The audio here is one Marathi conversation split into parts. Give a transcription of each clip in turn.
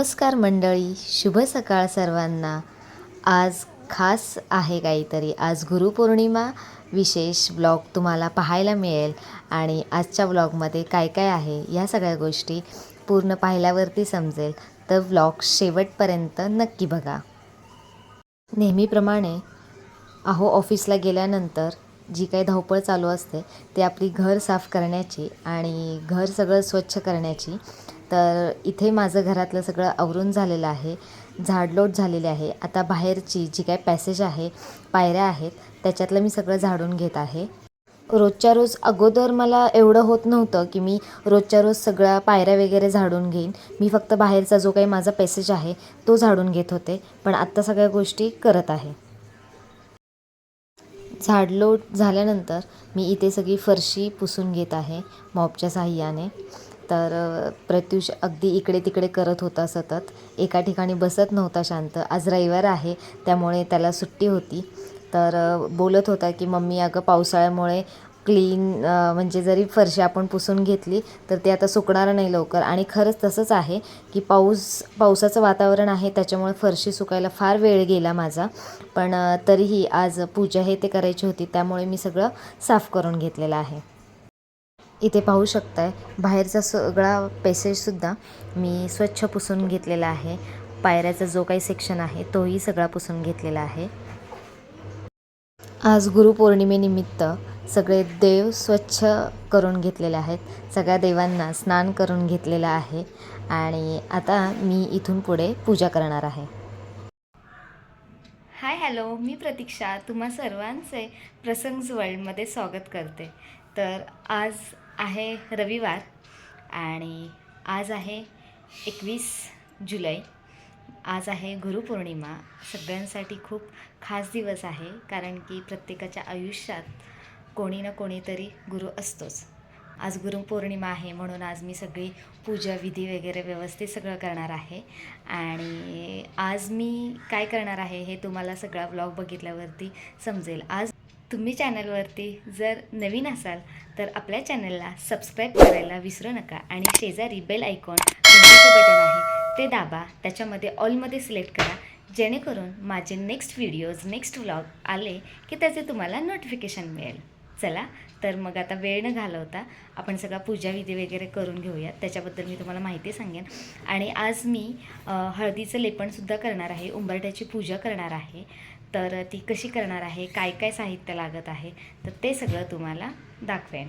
नमस्कार मंडळी शुभ सकाळ सर्वांना. आज खास आहे काहीतरी. आज गुरुपौर्णिमा विशेष ब्लॉग तुम्हाला पाहायला मिळेल. आणि आजच्या ब्लॉगमध्ये काय काय आहे या सगळ्या गोष्टी पूर्ण पाहिल्यावरती समजेल. तर ब्लॉग शेवटपर्यंत नक्की बघा. नेहमीप्रमाणे अहो ऑफिसला गेल्यानंतर जी काही धावपळ चालू असते ते आपली घर साफ करण्याची आणि घर सगळं स्वच्छ करण्याची. तर इथे माझं घरातलं सगळं आवरून झालेलं आहे. झाडलोट झालेली आहे. आता बाहेरची जी काही पॅसेज आहे पायऱ्या आहेत त्याच्यातलं मी सगळं झाडून घेत आहे. रोजच्या रोज अगोदर मला एवढं होत नव्हतं की मी रोजच्या रोज सगळ्या पायऱ्या वगैरे झाडून घेईन. मी फक्त बाहेरचा जो काही माझा पॅसेज आहे तो झाडून घेत होते. पण आत्ता सगळ्या गोष्टी करत आहे. झाडलोट झाल्यानंतर मी इथे सगळी फरशी पुसून घेत आहे मॉपच्या साह्याने. तर प्रत्युष अगदी इकडे तिकडे करत होता सतत. एका ठिकाणी बसत नव्हता शांत. आज रविवार आहे त्यामुळे त्याला सुट्टी होती. तर बोलत होता की मम्मी अगं पावसाळ्यामुळे क्लीन म्हणजे जरी फरशी आपण पुसून घेतली तर ते आता सुकणार नाही लवकर. आणि खरंच तसंच आहे की पाऊस पावसाचं वातावरण आहे त्याच्यामुळे फरशी सुकायला फार वेळ गेला माझा. पण तरीही आज पूजा हे ते करायची होती त्यामुळे मी सगळं साफ करून घेतलेलं आहे. इथे पाहू शकताय बाहेरचा सगळा पेसेजसुद्धा मी स्वच्छ पुसून घेतलेला आहे. पायऱ्याचा जो काही सेक्शन आहे तोही सगळा पुसून घेतलेला आहे. आज गुरुपौर्णिमेनिमित्त सगळे देव स्वच्छ करून घेतलेले आहेत. सगळ्या देवांना स्नान करून घेतलेलं आहे आणि आता मी इथून पुढे पूजा करणार आहे. हाय हॅलो मी प्रतीक्षा. तुम्हा सर्वांचे प्रसंग्स वर्ल्डमध्ये स्वागत करते. तर आज आहे रविवार आणि आज आहे एकवीस जुलै. आज आहे गुरुपौर्णिमा. सगळ्यांसाठी खूप खास दिवस आहे कारण की प्रत्येकाच्या आयुष्यात कोणी ना कोणीतरी गुरु असतोच. आज गुरुपौर्णिमा आहे म्हणून आज मी सगळी पूजा विधी वगैरे व्यवस्थित सगळं करणार आहे. आणि आज मी काय करणार आहे हे तुम्हाला सगळा ब्लॉग बघितल्यावरती समजेल. आज तुम्ही चॅनलवरती जर नवीन असाल तर आपल्या चॅनलला सबस्क्राईब करायला विसरू नका आणि शेजारी बेल आयकॉन घंटीचं बटन आहे ते दाबा त्याच्यामध्ये ऑलमध्ये सिलेक्ट करा जेणेकरून माझे नेक्स्ट व्हिडिओज नेक्स्ट व्लॉग आले की त्याचे तुम्हाला नोटिफिकेशन मिळेल. चला तर मग आता वेळ न घालवता आपण सगळा पूजाविधी वगैरे करून घेऊयात त्याच्याबद्दल मी तुम्हाला माहिती सांगेन. आणि आज मी हळदीचं लेपणसुद्धा करणार आहे उंबरट्याची पूजा करणार आहे. तर ती कशी करणार आहे काय काय साहित्य लागत आहे तर ते सगळं तुम्हाला दाखवेन.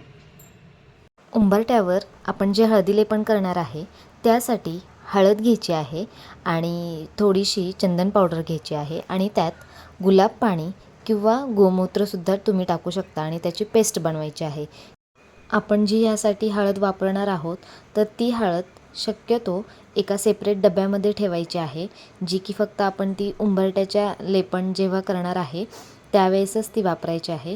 उंबरट्यावर आपण जे हळदी लेपण करणार आहे त्यासाठी हळद घ्यायची आहे आणि थोडीशी चंदन पावडर घ्यायची आहे आणि त्यात गुलाब पाणी किंवा गोमूत्रसुद्धा तुम्ही टाकू शकता आणि त्याची पेस्ट बनवायची आहे. आपण जी यासाठी हळद वापरणार आहोत तर ती हळद शक्यतो एका सेपरेट डब्यामध्ये ठेवायची आहे जी की फक्त आपण ती उंबरट्याच्या लेपण जेव्हा करणार आहे त्यावेळेसच ती वापरायची आहे.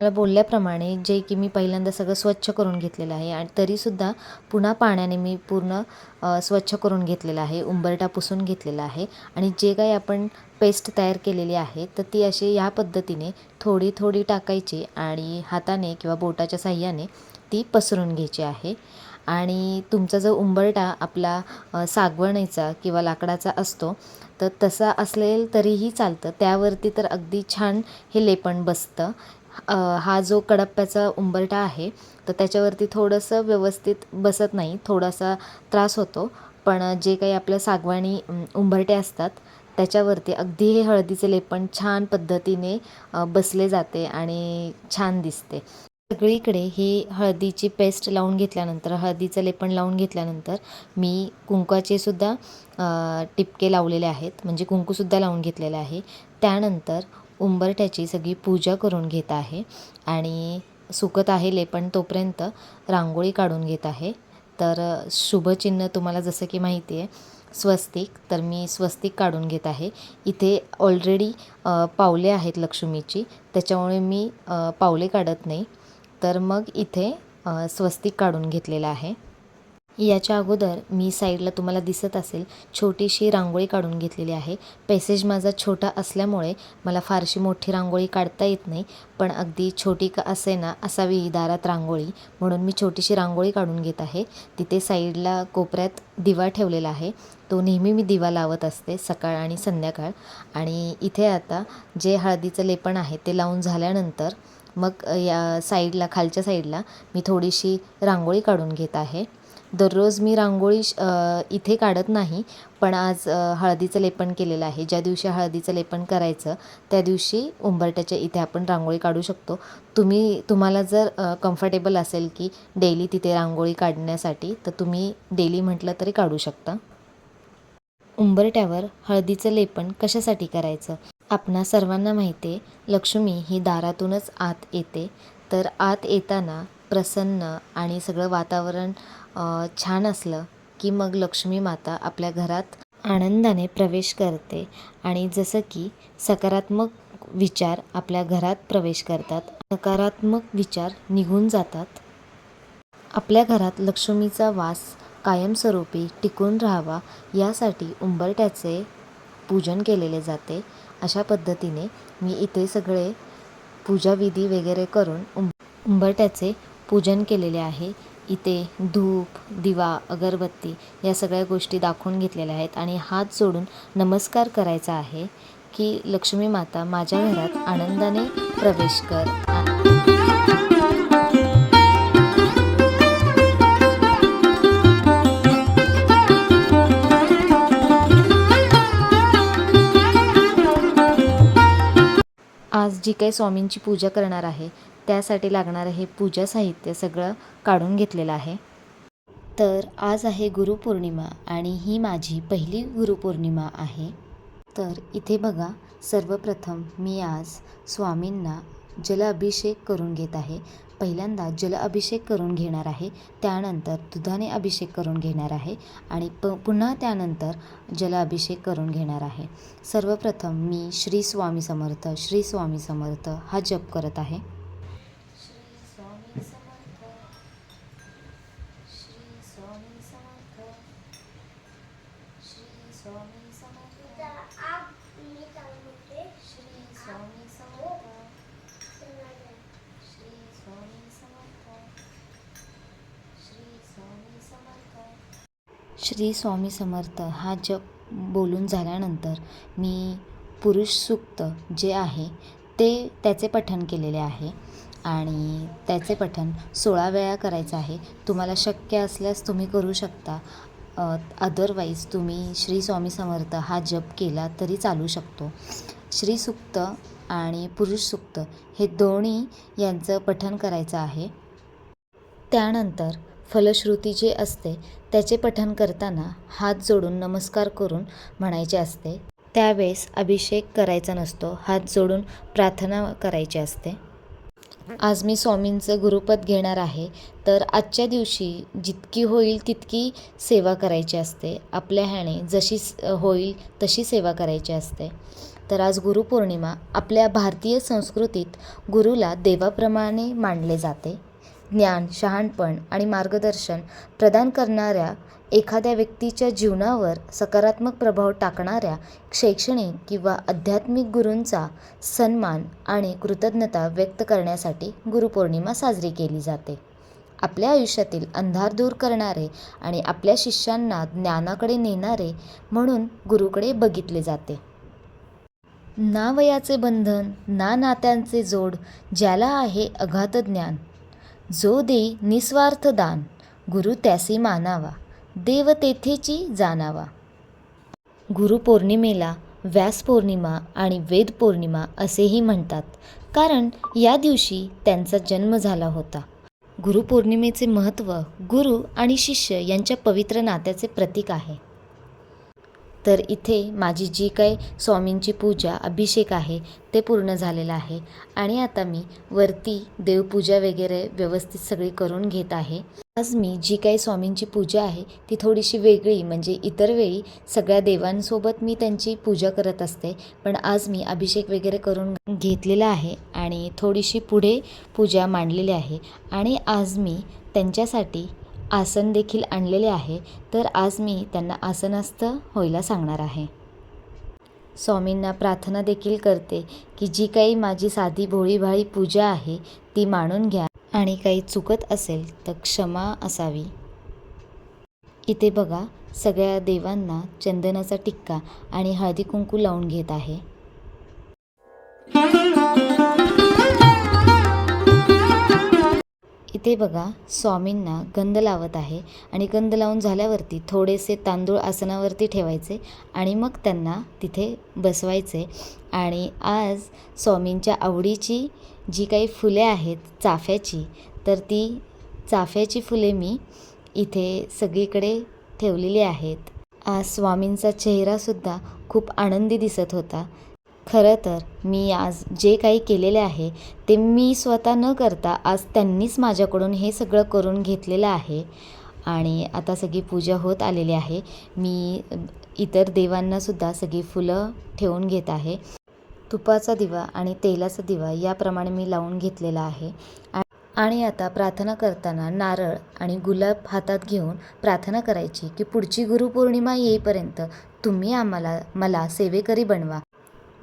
मला बोलल्याप्रमाणे जे की मी पहिल्यांदा सगळं स्वच्छ करून घेतलेलं आहे आणि तरीसुद्धा पुन्हा पाण्याने मी पूर्ण स्वच्छ करून घेतलेलं आहे उंबरटा पुसून घेतलेला आहे आणि जे काही आपण पेस्ट तयार केलेली आहे तर ती अशी या पद्धतीने थोडी थोडी टाकायची आणि हाताने किंवा बोटाच्या साह्याने ती पसरून घ्यायची आहे. आणि तुमचा जो उंबरटा आपला सागवणीचा किंवा लाकडाचा असतो तर तसा असलेल तरीही चालतं. त्यावरती तर अगदी छान हे लेपण बसतं. हा जो कडप्प्याचा उंबरटा आहे तर त्याच्यावरती थोडंसं व्यवस्थित बसत नाही थोडासा त्रास होतो. पण जे काही आपल्या सागवाणी उंबरटे असतात त्याच्यावरती अगदी हे हळदीचे लेपण छान पद्धतीने बसले जाते आणि छान दिसते. सगळीकडे ही हळदीची पेस्ट लावून घेतल्यानंतर हळदीचं लेपण लावून घेतल्यानंतर मी कुंकवाचे सुद्धा टिपके लावलेले आहेत. म्हणजे कुंकूसुद्धा लावून घेतलेलं आहे. त्यानंतर उंबरठ्याची सगळी पूजा करून घेत आहे. आणि सुकत आहे लेपण तोपर्यंत रांगोळी काढून घेत आहे. तर शुभचिन्ह तुम्हाला जसं की माहिती आहे स्वस्तिक. तर मी स्वस्तिक काढून घेत आहे. इथे ऑलरेडी पावले आहेत लक्ष्मीची. त्याच्यामुळे मी पावले काढत नाही. तर मग इथे स्वस्तिक काढून घेतलेलं आहे. याच्या अगोदर मी साईडला तुम्हाला दिसत असेल छोटीशी रांगोळी काढून घेतलेली आहे. पॅसेज माझा छोटा असल्यामुळे मला फारशी मोठी रांगोळी काढता येत नाही पण अगदी छोटी का असे ना असावी दारात रांगोळी. म्हणून मी छोटीशी रांगोळी काढून घेत आहे. तिथे साईडला कोपऱ्यात दिवा ठेवलेला आहे. तो नेहमी मी दिवा लावत असते सकाळ आणि संध्याकाळ. आणि इथे आता जे हळदीचं लेपण आहे ते लावून झाल्यानंतर मग या साईडला खालच्या साईडला मी थोडीशी रांगोळी काढून घेत आहे. दररोज मी रांगोळी श- इथे काढत नाही पण आज हळदीचं लेपन केलेलं आहे. ज्या दिवशी हळदीचं लेपन करायचं त्या दिवशी उंबरट्याच्या इथे आपण रांगोळी काढू शकतो. तुम्ही तुम्हाला जर कम्फर्टेबल असेल की डेली तिथे रांगोळी काढण्यासाठी तर तुम्ही डेली म्हटलं तरी काढू शकता. उंबरट्यावर हळदीचं लेपन कशासाठी करायचं? आपणा सर्वांना माहिती आहे लक्ष्मी ही दारातूनच आत येते. तर आत येताना प्रसन्न आणि सगळं वातावरण छान असलं की मग लक्ष्मी माता आपल्या घरात आनंदाने प्रवेश करते आणि जसं की सकारात्मक विचार आपल्या घरात प्रवेश करतात नकारात्मक विचार निघून जातात. आपल्या घरात लक्ष्मीचा वास कायमस्वरूपी टिकून राहावा यासाठी उंबरट्याचे पूजन केलेले जाते. अशा पद्धतीने मी इथे सगळे पूजाविधी वगैरे करून उंब उंबरट्याचे पूजन केलेले आहे. इथे धूप दिवा अगरबत्ती या सगळ्या गोष्टी दाखवून घेतलेल्या आहेत आणि हात जोडून नमस्कार करायचा आहे की लक्ष्मी माता माझ्या घरात आनंदाने प्रवेश कर. आज जी काही स्वामींची पूजा करणार आहे त्यासाठी लागणारं हे पूजा साहित्य सगळं काढून घेतलेलं आहे. तर आज आहे गुरुपौर्णिमा आणि ही माझी पहिली गुरुपौर्णिमा आहे. तर इथे बघा सर्वप्रथम मी आज स्वामींना जलाभिषेक करून घेत आहे. पहिल्यांदा जलअभिषेक करून घेणार आहे त्यानंतर दुधाने अभिषेक करून घेणार आहे आणि प पुन्हा त्यानंतर जलअभिषेक करून घेणार आहे. सर्वप्रथम मी श्री स्वामी समर्थ श्री स्वामी समर्थ हा जप करत आहे श्री स्वामी समर्थ श्री स्वामी समर्थ श्री स्वामी समर्थ श्री स्वामी समर्थ श्री स्वामी समर्थ श्री स्वामी समर्थ श्री स्वामी समर्थ हा जप बोलून झाल्यानंतर मी पुरुष सूक्त जे आहे ते त्याचे पठण केलेले आहे आणि त्याचे पठण सोळा वेळा करायचं आहे. तुम्हाला शक्य असल्यास तुम्ही करू शकता. अदरवाईज तुम्ही श्री स्वामी समर्थ हा जप केला तरी चालू शकतो. श्री सुक्त आणि पुरुष सुक्त हे दोन्ही यांचं पठण करायचं आहे. त्यानंतर फलश्रुती जे असते त्याचे पठण करताना हात जोडून नमस्कार करून म्हणायचे असते. त्यावेळेस अभिषेक करायचा नसतो हात जोडून प्रार्थना करायची असते. आज मी स्वामींचं गुरुपद घेणार आहे तर आजच्या दिवशी जितकी होईल तितकी सेवा करायची असते. आपल्या ह्याने जशी होईल तशी सेवा करायची असते. तर आज गुरुपौर्णिमा आपल्या भारतीय संस्कृतीत गुरुला देवाप्रमाणे मानले जाते. ज्ञान शहाणपण आणि मार्गदर्शन प्रदान करणाऱ्या एखाद्या व्यक्तीच्या जीवनावर सकारात्मक प्रभाव टाकणाऱ्या शैक्षणिक किंवा आध्यात्मिक गुरूंचा सन्मान आणि कृतज्ञता व्यक्त करण्यासाठी गुरुपौर्णिमा साजरी केली जाते. आपल्या आयुष्यातील अंधार दूर करणारे आणि आपल्या शिष्यांना ज्ञानाकडे नेणारे म्हणून गुरुकडे बघितले जाते. ना वयाचे बंधन ना नात्यांचे जोड ज्याला आहे अगाध ज्ञान जो दे निस्वार्थ दान गुरु त्यासी मानावा देव तेथेची जाणावा. गुरुपौर्णिमेला व्यास पौर्णिमा आणि वेद पौर्णिमा असेही म्हणतात कारण या दिवशी त्यांचा जन्म झाला होता. गुरुपौर्णिमेचे महत्त्व गुरु आणि शिष्य यांच्या पवित्र नात्याचे प्रतीक आहे. तर इथे माझी जी काही स्वामींची पूजा अभिषेक आहे ते पूर्ण झालेलं आहे. आणि आता मी वरती देवपूजा वगैरे व्यवस्थित सगळी करून घेत आहे. आज मी जी काही स्वामींची पूजा आहे ती थोडीशी वेगळी म्हणजे इतर वेळी सगळ्या देवांसोबत मी त्यांची पूजा करत असते. पण आज मी अभिषेक वगैरे करून घेतलेला आहे आणि थोडीशी पुढे पूजा मांडलेली आहे. आणि आज मी त्यांच्यासाठी आसन देखील आणलेले आहे तर आज मी त्यांना आसनस्थ व्हायला सांगणार आहे. स्वामींना प्रार्थना देखील करते की जी काही माझी साधी भोळीभाळी पूजा आहे ती मानून घ्या आणि काही चुकत असेल तर क्षमा असावी. इथे बघा सगळ्या देवांना चंदनाचा टिक्का आणि हळदी कुंकू लावून घेत आहे. इथे बघा स्वामींना गंध लावत आहे आणि गंध लावून झाल्यावरती थोडेसे तांदूळ आसनावरती ठेवायचे आणि मग त्यांना तिथे बसवायचे. आणि आज स्वामींच्या आवडीची जी काही फुले आहेत चाफ्याची तर ती चाफ्याची फुले मी इथे सगळीकडे ठेवलेली आहेत. आज स्वामींचा चेहरासुद्धा खूप आनंदी दिसत होता. खरं तर मी आज जे काही केलेले आहे ते मी स्वतः न करता आज त्यांनीच माझ्याकडून हे सगळं करून घेतलेलं आहे. आणि आता सगळी पूजा होत आलेली आहे. मी इतर देवांनासुद्धा सगळी फुलं ठेवून घेत आहे. तुपाचा दिवा आणि तेलाचा दिवा याप्रमाणे मी लावून घेतलेला आहे. आणि आता प्रार्थना करताना नारळ आणि गुलाब हातात घेऊन प्रार्थना करायची की पुढची गुरुपौर्णिमा येईपर्यंत तुम्ही आम्हाला मला सेवेकरी बनवा.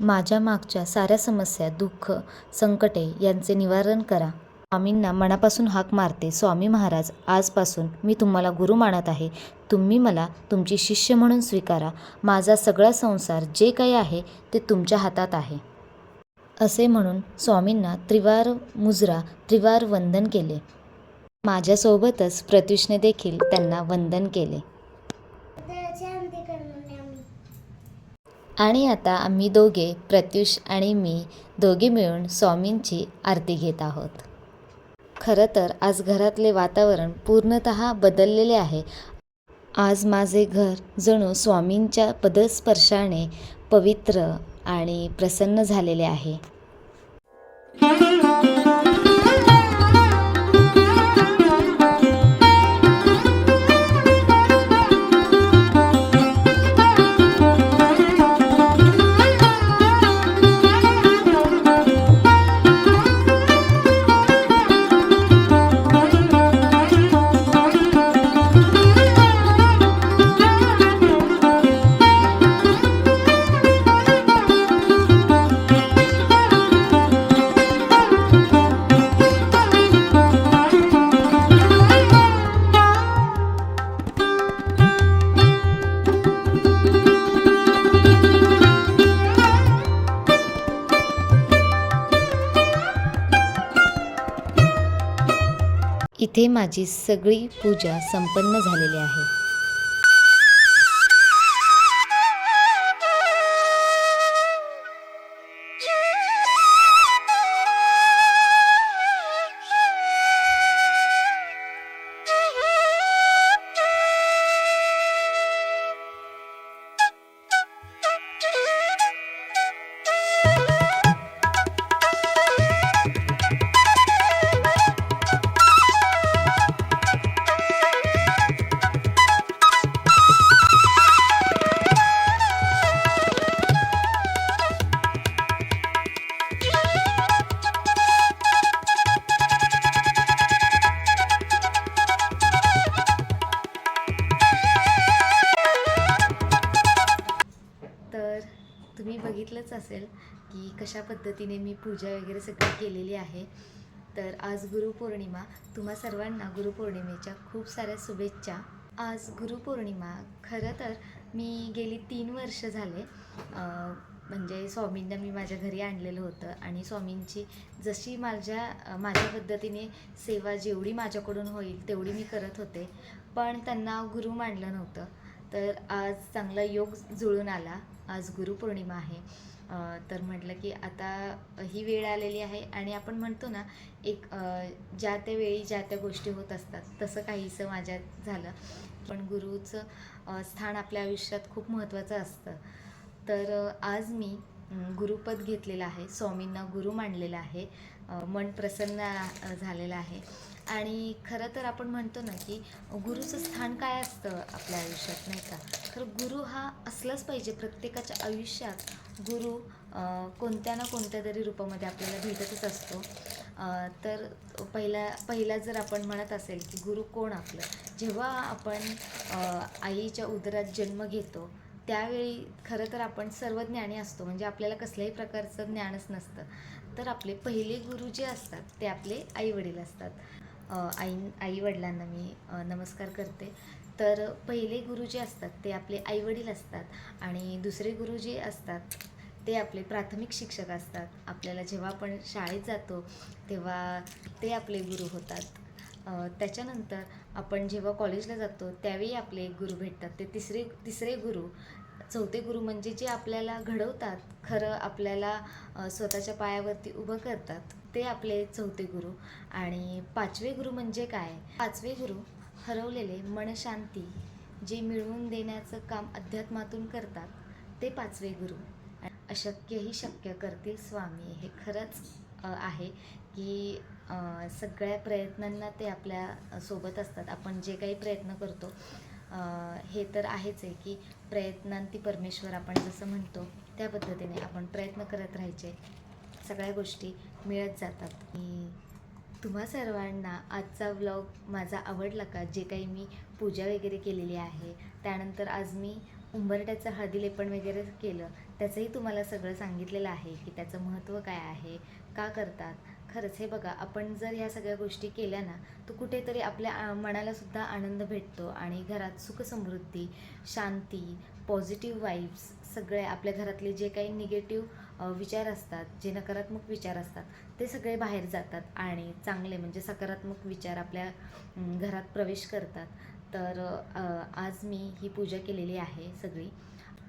माझ्या मागच्या साऱ्या समस्या दुःख संकटे यांचे निवारण करा. स्वामींना मनापासून हाक मारते स्वामी महाराज आजपासून मी तुम्हाला गुरु मानत आहे. तुम्ही मला तुमची शिष्य म्हणून स्वीकारा. माझा सगळा संसार जे काही आहे ते तुमच्या हातात आहे. असे म्हणून स्वामींना त्रिवार मुजरा त्रिवार वंदन केले. माझ्यासोबतच प्रत्युषने देखील त्यांना वंदन केले. आणि आता आम्ही दोघे प्रत्युष आणि मी दोघे मिळून स्वामींची आरती घेत आहोत. खरं तर आज घरातले वातावरण पूर्णत बदललेले आहे. आज माझे घर जणू स्वामींच्या पदस्पर्शाने पवित्र आणि प्रसन्न झालेले आहे. माझी सगळी पूजा संपन्न झालेली आहे. अशा पद्धतीने मी पूजा वगैरे सगळी केलेली आहे. तर आज गुरुपौर्णिमा तुम्हा सर्वांना गुरुपौर्णिमेच्या खूप साऱ्या शुभेच्छा. आज गुरुपौर्णिमा खरं तर मी गेली तीन वर्ष झाले. म्हणजे स्वामींना मी माझ्या घरी आणलेलं होतं आणि स्वामींची जशी माझ्या माझ्या पद्धतीने सेवा जेवढी माझ्याकडून होईल तेवढी मी करत होते. पण त्यांना गुरु मानलं नव्हतं. तर आज चांगला योग जुळून आला. आज गुरुपौर्णिमा आहे. तर म्हटलं की आता ही वेळ आलेली आहे आणि आपण म्हणतो ना एक ज्या त्या वेळी ज्या त्या गोष्टी होत असतात तसं काहीसं माझ्यात झालं. पण गुरुचं स्थान आपल्या आयुष्यात खूप महत्त्वाचं असतं. तर आज मी गुरुपद घेतलेलं आहे स्वामींना गुरु मांडलेलं आहे मन प्रसन्न झालेलं आहे. आणि खरं तर आपण म्हणतो ना की गुरुचं स्थान काय असतं आपल्या आयुष्यात नाही का? तर गुरु हा असलाच पाहिजे प्रत्येकाच्या आयुष्यात. गुरु कोणत्या ना कोणत्या तरी रूपामध्ये आपल्याला भेटतच असतो. तर पहिला पहिला जर आपण म्हणत असेल की गुरु कोण आपलं? जेव्हा आपण आईच्या उदरात जन्म घेतो त्यावेळी खरं तर आपण सर्व ज्ञानी असतो. म्हणजे आपल्याला कसल्याही प्रकारचं ज्ञानच नसतं. तर आपले पहिले गुरु जे असतात ते आपले आईवडील असतात. आई आई आईवडिलांना मी नमस्कार करते. तर पहिले गुरु जे असतात ते आपले आईवडील असतात आणि दुसरे गुरु जे असतात ते आपले प्राथमिक शिक्षक असतात. आपल्याला जेव्हा आपण शाळेत जातो तेव्हा ते आपले गुरु होतात. त्याच्यानंतर आपण जेव्हा कॉलेजला जातो त्यावेळी आपले गुरु भेटतात. ते तिसरे तिसरे गुरु चौथे गुरु म्हणजे जे आपल्याला घडवतात खरं आपल्याला स्वतःच्या पायावरती उभं करतात ते आपले चौथे गुरु. आणि पाचवे गुरु म्हणजे काय? पाचवे गुरु हरवलेले मनशांती जे मिळवून देण्याचं काम अध्यात्मातून करतात ते पाचवे गुरु. अशक्यही शक्य करतील स्वामी. हे खरंच आहे की सगळ्या प्रयत्नांना ते आपल्यासोबत असतात. आपण जे काही प्रयत्न करतो हे तर आहेच आहे की प्रयत्नांती परमेश्वर आपण जसं म्हणतो त्या पद्धतीने आपण प्रयत्न करत राहायचे. सगळ्या गोष्टी मिळत जातात. आणि तुम्हा सर्वांना आजचा व्लॉग माझा आवडला का? जे काही मी पूजा वगैरे केलेली आहे त्यानंतर आज मी उंबरट्याचं हळदी लेपण वगैरे केलं त्याचंही तुम्हाला सगळं सांगितलेलं आहे की त्याचं महत्त्व काय आहे का करतात? खरंच हे बघा आपण जर ह्या सगळ्या गोष्टी केल्या ना तर कुठेतरी आपल्या आ- आनंद भेटतो आणि घरात सुखसमृद्धी शांती पॉझिटिव्ह वाईब्स सगळे आपल्या घरातले जे काही निगेटिव्ह विचार असतात जे नकारात्मक विचार असतात ते सगळे बाहेर जातात आणि चांगले म्हणजे सकारात्मक विचार आपल्या घरात प्रवेश करतात. तर आज मी ही पूजा केलेली आहे सगळी.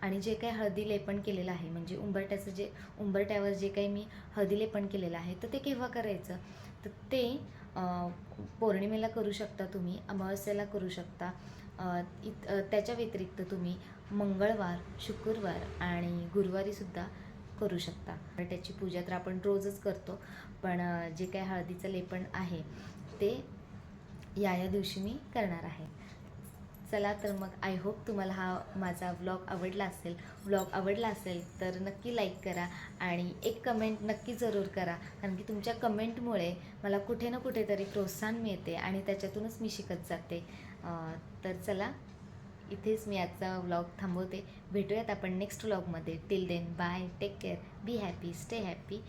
आणि जे काही हळदी लेपण केलेलं आहे म्हणजे उंबरट्याचं जे उंबरट्यावर जे काही मी हळदी लेपण केलेलं आहे तर ते केव्हा करायचं? तर ते पौर्णिमेला करू शकता तुम्ही अमावस्येला करू शकता. इत त्याच्या व्यतिरिक्त तुम्ही मंगळवार शुक्रवार आणि गुरुवारीसुद्धा करू शकता. त्याची पूजा तर आपण रोजच करतो. पण जे काही हळदीचं लेपण आहे ते या या दिवशी मी करणार आहे. चला तर मग आय होप तुम्हाला हा माझा व्लॉग आवडला असेल. व्लॉग आवडला असेल तर नक्की लाईक करा आणि एक कमेंट नक्की जरूर करा. कारण की तुमच्या कमेंटमुळे मला कुठे ना कुठेतरी प्रोत्साहन मिळते आणि त्याच्यातूनच मी शिकत जाते. तर चला इथेच मी आजचा व्लॉग थांबवते. भेटूयात आपण next व्लॉगमध्ये till then bye take care be happy stay happy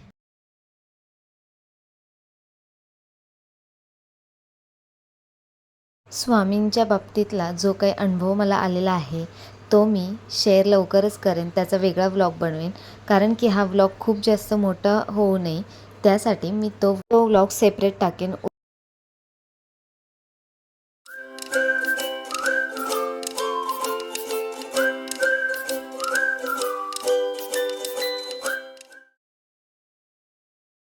स्वामींच्या बाबतीतला जो काही अनुभव मला आलेला आहे तो मी शेअर लवकरच करेन. त्याचा वेगळा व्लॉग बनवेन. कारण की हा व्लॉग खूप जास्त मोठा होऊ नये. त्यासाठी मी तो तो व्लॉग सेपरेट टाकेन.